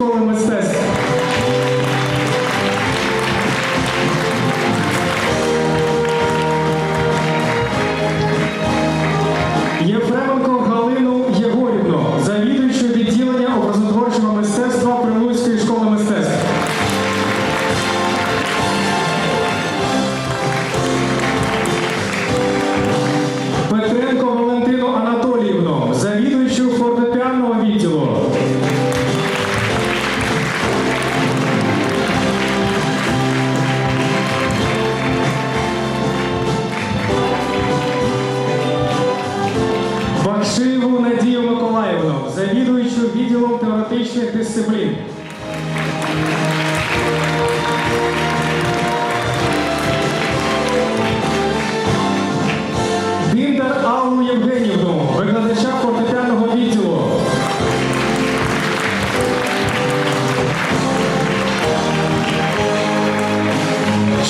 Мистецтво землі. Біндер Аллу Євгенівну, викладача фортепіаного відділу.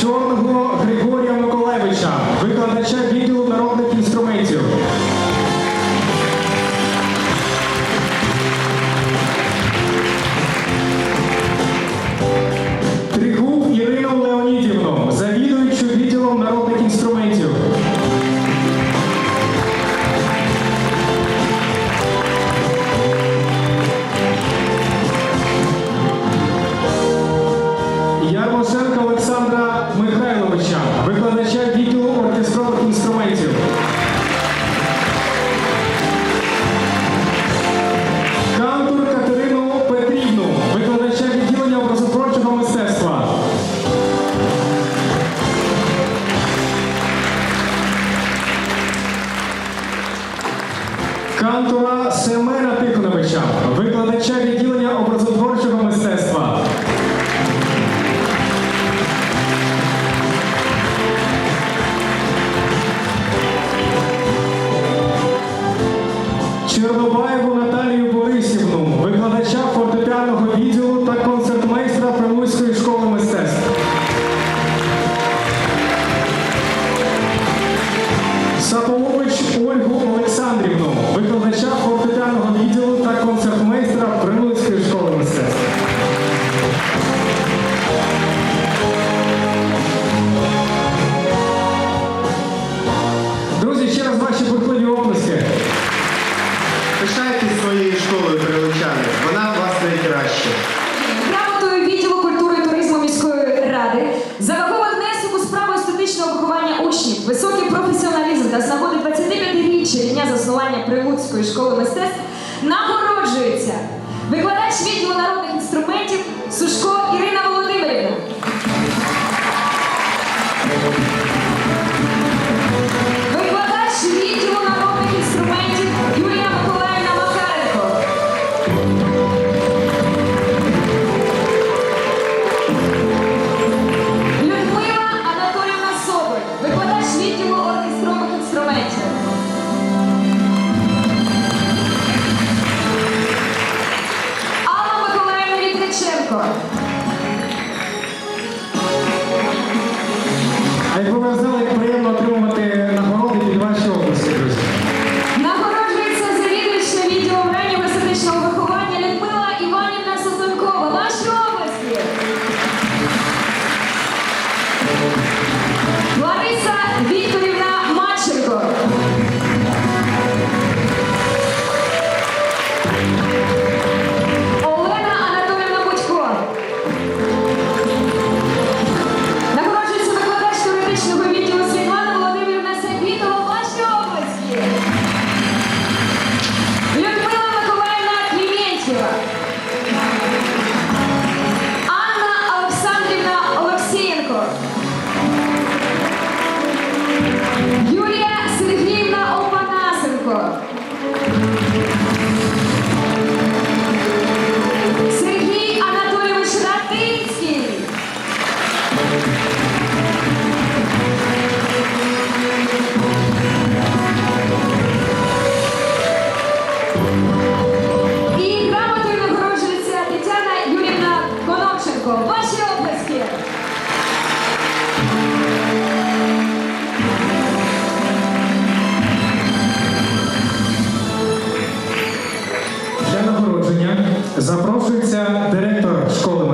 Чорного Григорія Миколаєвича, викладача відділу. Харківської школи мистецтв нагороджується викладач відділу народних інструментів Сушко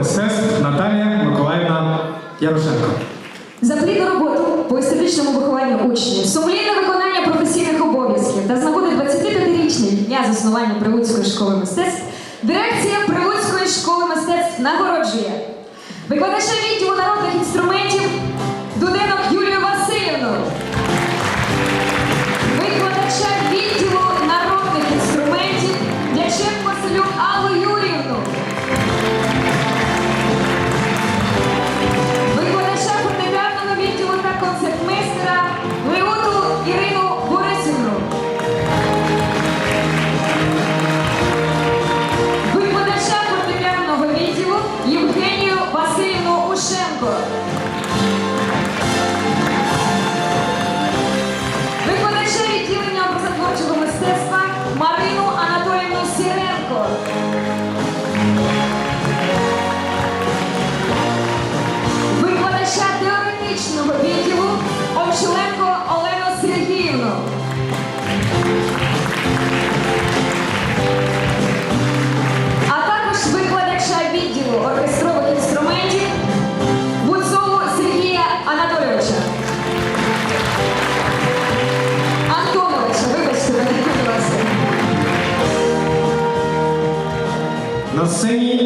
мистецтв Наталія Миколаївна Ярошенко. За плідну роботу по естетичному вихованню учнів, сумлінне виконання професійних обов'язків та з нагоди 25-річної дня заснування Прилуцької школи мистецтв, дирекція Прилуцької школи мистецтв нагороджує викладача відділу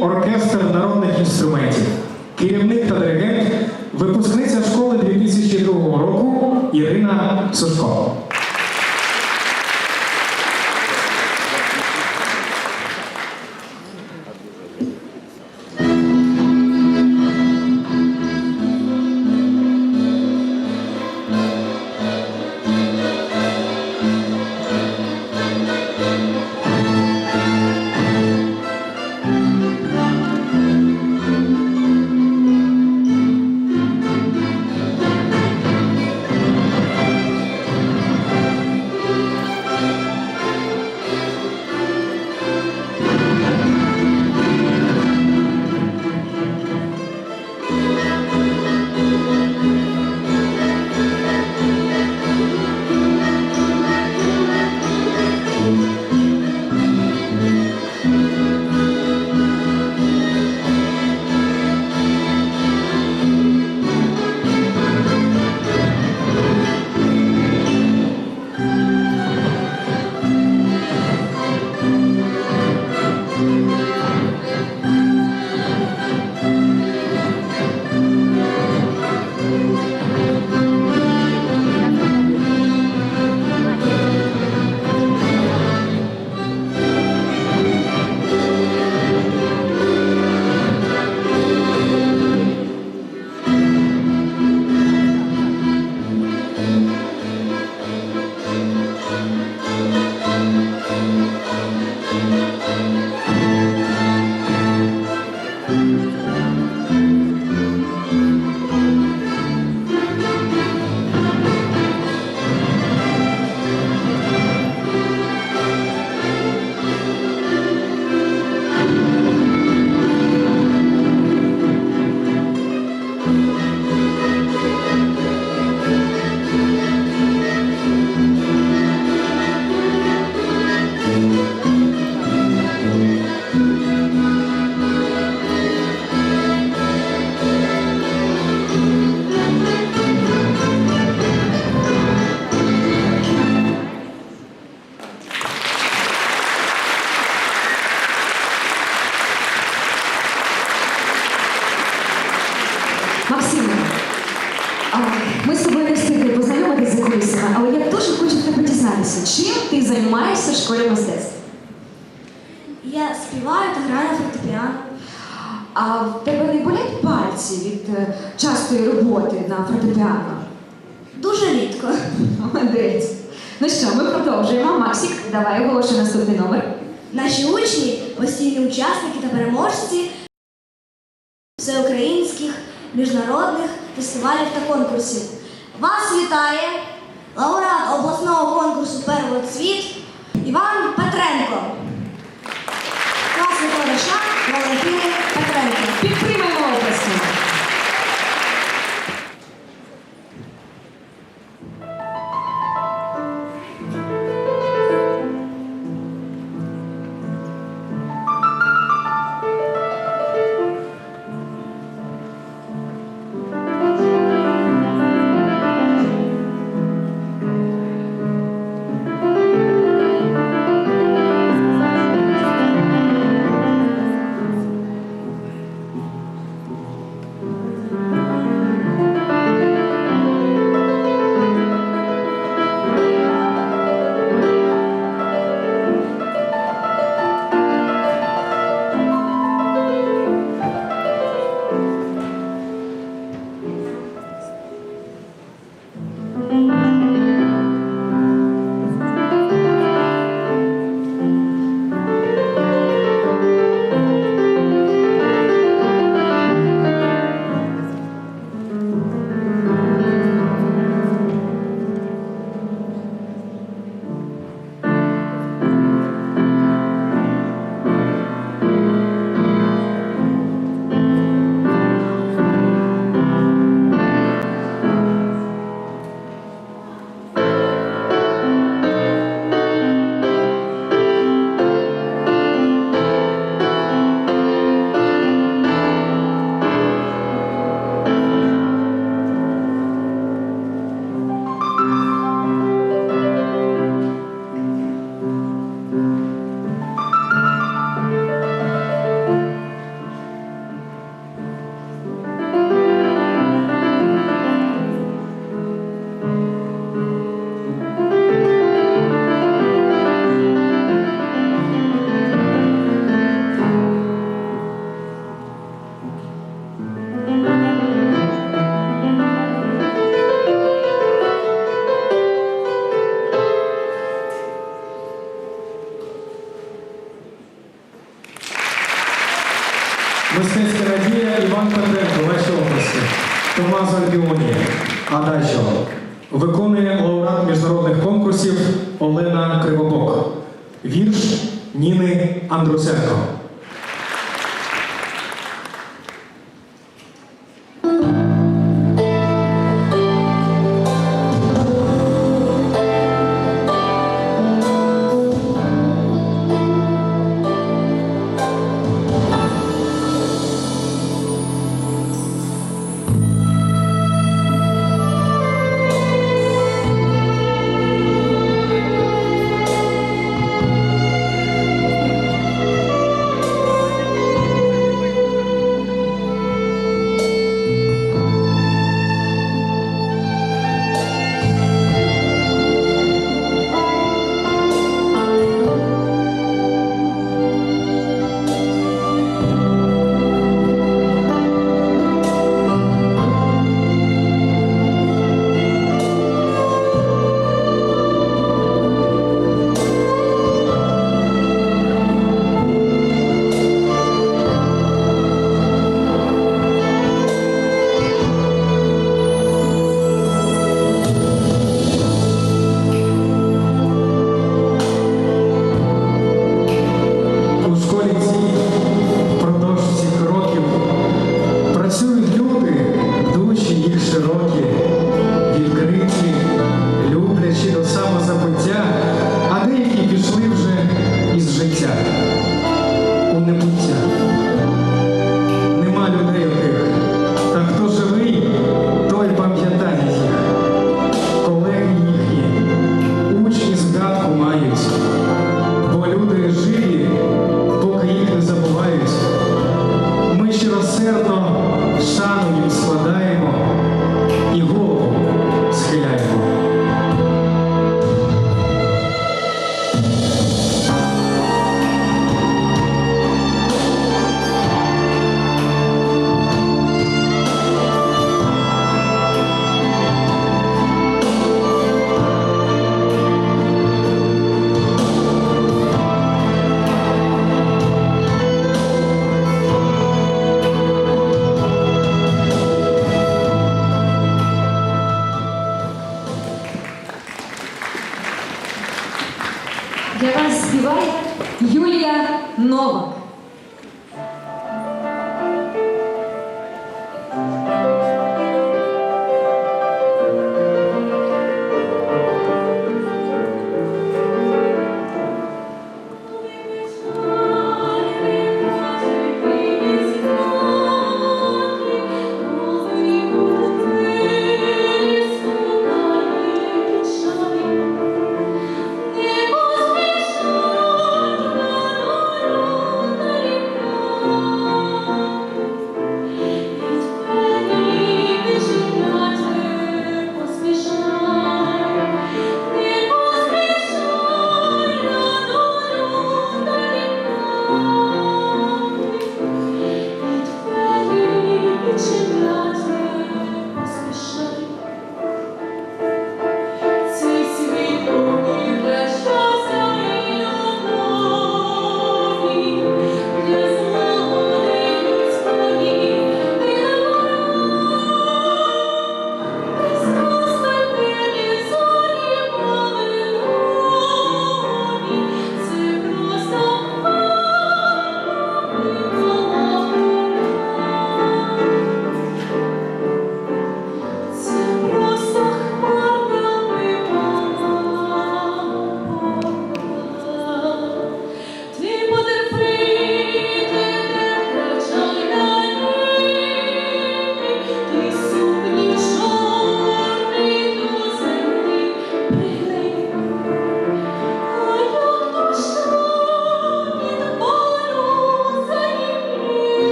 оркестр народних інструментів. Керівник та диригент, випускниця школи 2002 року Ірина Сушко. Роботи? Дуже рідко. Молодець. Ну що, ми продовжуємо. Максик, давай оголошуй наступний номер. Наші учні постійні учасники та переможці всеукраїнських міжнародних фестивалів та конкурсів. Вас вітає лауреат обласного конкурсу Первоцвіт Іван Петренко. Клас викладача Валентини Петренко. Підтримаємо область. androcentro.